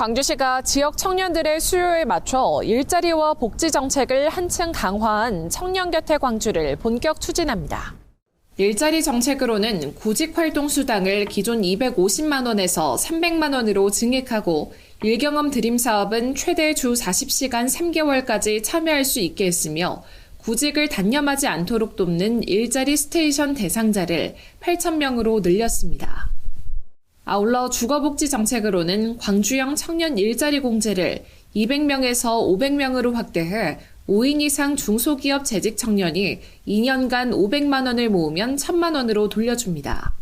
광주시가 지역 청년들의 수요에 맞춰 일자리와 복지 정책을 한층 강화한 청년 곁에 광주를 본격 추진합니다. 일자리 정책으로는 구직 활동 수당을 기존 250만 원에서 300만 원으로 증액하고 일경험 드림 사업은 최대 주 40시간 3개월까지 참여할 수 있게 했으며 구직을 단념하지 않도록 돕는 일자리 스테이션 대상자를 8,000명으로 늘렸습니다. 아울러 주거복지 정책으로는 광주형 청년 일자리 공제를 200명에서 500명으로 확대해 5인 이상 중소기업 재직 청년이 2년간 500만 원을 모으면 1000만 원으로 돌려줍니다.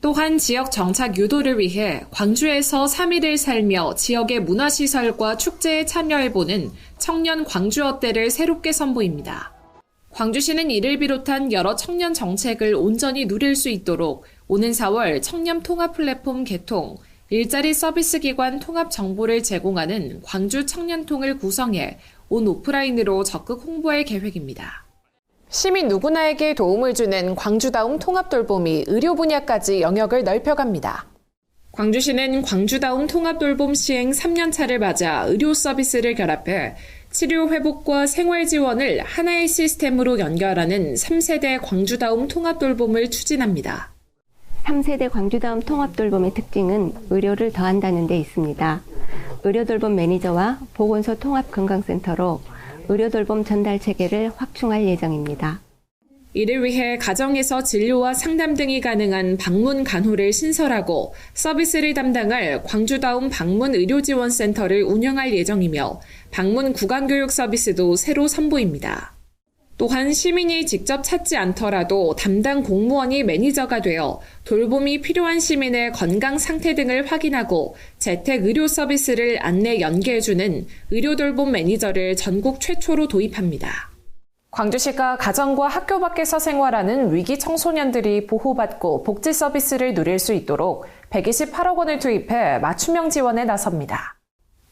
또한 지역 정착 유도를 위해 광주에서 3일을 살며 지역의 문화시설과 축제에 참여해보는 청년 광주 어때를 새롭게 선보입니다. 광주시는 이를 비롯한 여러 청년 정책을 온전히 누릴 수 있도록 오는 4월 청년 통합 플랫폼 개통, 일자리 서비스 기관 통합 정보를 제공하는 광주 청년통을 구성해 온 오프라인으로 적극 홍보할 계획입니다. 시민 누구나에게 도움을 주는 광주다움 통합 돌봄이 의료 분야까지 영역을 넓혀갑니다. 광주시는 광주다움 통합 돌봄 시행 3년차를 맞아 의료 서비스를 결합해 치료 회복과 생활 지원을 하나의 시스템으로 연결하는 3세대 광주다움 통합 돌봄을 추진합니다. 3세대 광주다움 통합 돌봄의 특징은 의료를 더한다는 데 있습니다. 의료 돌봄 매니저와 보건소 통합 건강센터로 의료 돌봄 전달 체계를 확충할 예정입니다. 이를 위해 가정에서 진료와 상담 등이 가능한 방문 간호를 신설하고 서비스를 담당할 광주다움 방문 의료지원센터를 운영할 예정이며 방문 구강교육 서비스도 새로 선보입니다. 또한 시민이 직접 찾지 않더라도 담당 공무원이 매니저가 되어 돌봄이 필요한 시민의 건강 상태 등을 확인하고 재택 의료 서비스를 안내 연계해주는 의료돌봄 매니저를 전국 최초로 도입합니다. 광주시가 가정과 학교 밖에서 생활하는 위기 청소년들이 보호받고 복지 서비스를 누릴 수 있도록 128억 원을 투입해 맞춤형 지원에 나섭니다.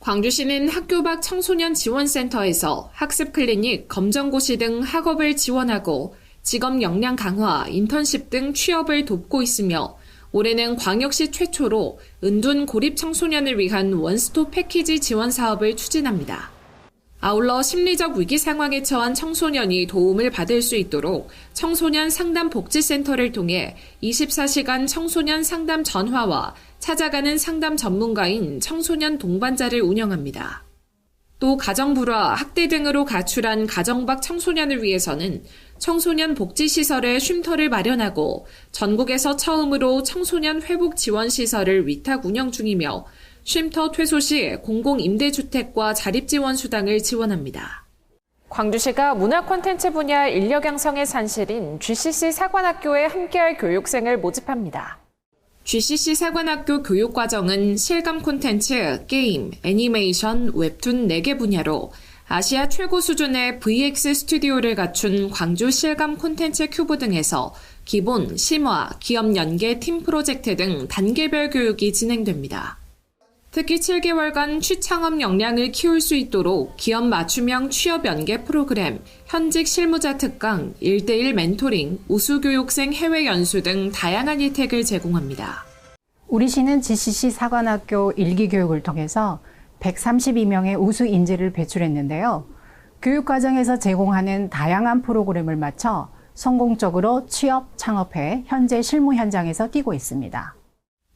광주시는 학교 밖 청소년 지원센터에서 학습 클리닉, 검정고시 등 학업을 지원하고 직업 역량 강화, 인턴십 등 취업을 돕고 있으며 올해는 광역시 최초로 은둔 고립 청소년을 위한 원스톱 패키지 지원 사업을 추진합니다. 아울러 심리적 위기 상황에 처한 청소년이 도움을 받을 수 있도록 청소년 상담 복지센터를 통해 24시간 청소년 상담 전화와 찾아가는 상담 전문가인 청소년 동반자를 운영합니다. 또 가정 불화, 학대 등으로 가출한 가정 밖 청소년을 위해서는 청소년 복지시설에 쉼터를 마련하고 전국에서 처음으로 청소년 회복 지원 시설을 위탁 운영 중이며 쉼터 퇴소 시 공공임대주택과 자립지원 수당을 지원합니다. 광주시가 문화 콘텐츠 분야 인력 양성의 산실인 GCC 사관학교에 함께할 교육생을 모집합니다. GCC 사관학교 교육과정은 실감 콘텐츠, 게임, 애니메이션, 웹툰 4개 분야로 아시아 최고 수준의 VX 스튜디오를 갖춘 광주 실감 콘텐츠 큐브 등에서 기본, 심화, 기업 연계 팀 프로젝트 등 단계별 교육이 진행됩니다. 특히 7개월간 취창업 역량을 키울 수 있도록 기업 맞춤형 취업 연계 프로그램, 현직 실무자 특강, 1대1 멘토링, 우수교육생 해외 연수 등 다양한 혜택을 제공합니다. 우리 시는 GCC 사관학교 일기 교육을 통해서 132명의 우수 인재를 배출했는데요. 교육 과정에서 제공하는 다양한 프로그램을 맞춰 성공적으로 취업, 창업해 현재 실무 현장에서 뛰고 있습니다.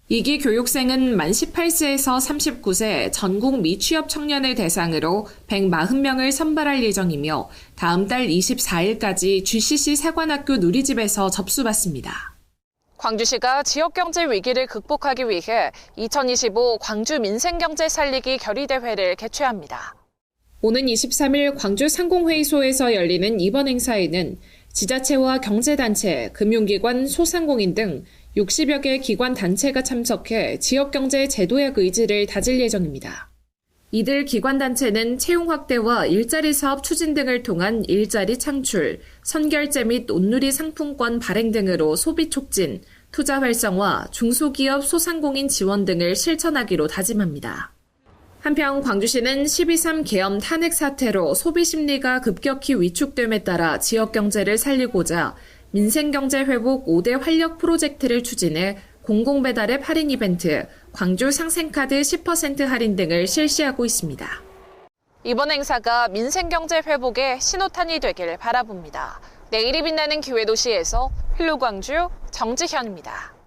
이기 교육생은 만 18세에서 39세 전국 미취업 청년을 대상으로 140명을 선발할 예정이며 다음 달 24일까지 GCC 사관학교 누리집에서 접수받습니다. 광주시가 지역경제 위기를 극복하기 위해 2025 광주 민생경제 살리기 결의대회를 개최합니다. 오는 23일 광주 상공회의소에서 열리는 이번 행사에는 지자체와 경제단체, 금융기관, 소상공인 등 60여 개 기관 단체가 참석해 지역경제 제도약 의지를 다질 예정입니다. 이들 기관 단체는 채용 확대와 일자리 사업 추진 등을 통한 일자리 창출, 선결제 및 온누리 상품권 발행 등으로 소비 촉진, 투자 활성화, 중소기업 소상공인 지원 등을 실천하기로 다짐합니다. 한편 광주시는 12.3 계엄 탄핵 사태로 소비 심리가 급격히 위축됨에 따라 지역 경제를 살리고자 민생경제 회복 5대 활력 프로젝트를 추진해 공공배달의 8인 이벤트, 광주 상생카드 10% 할인 등을 실시하고 있습니다. 이번 행사가 민생경제 회복의 신호탄이 되길 바라봅니다. 내일이 빛나는 기회도시에서 필로광주 정지현입니다.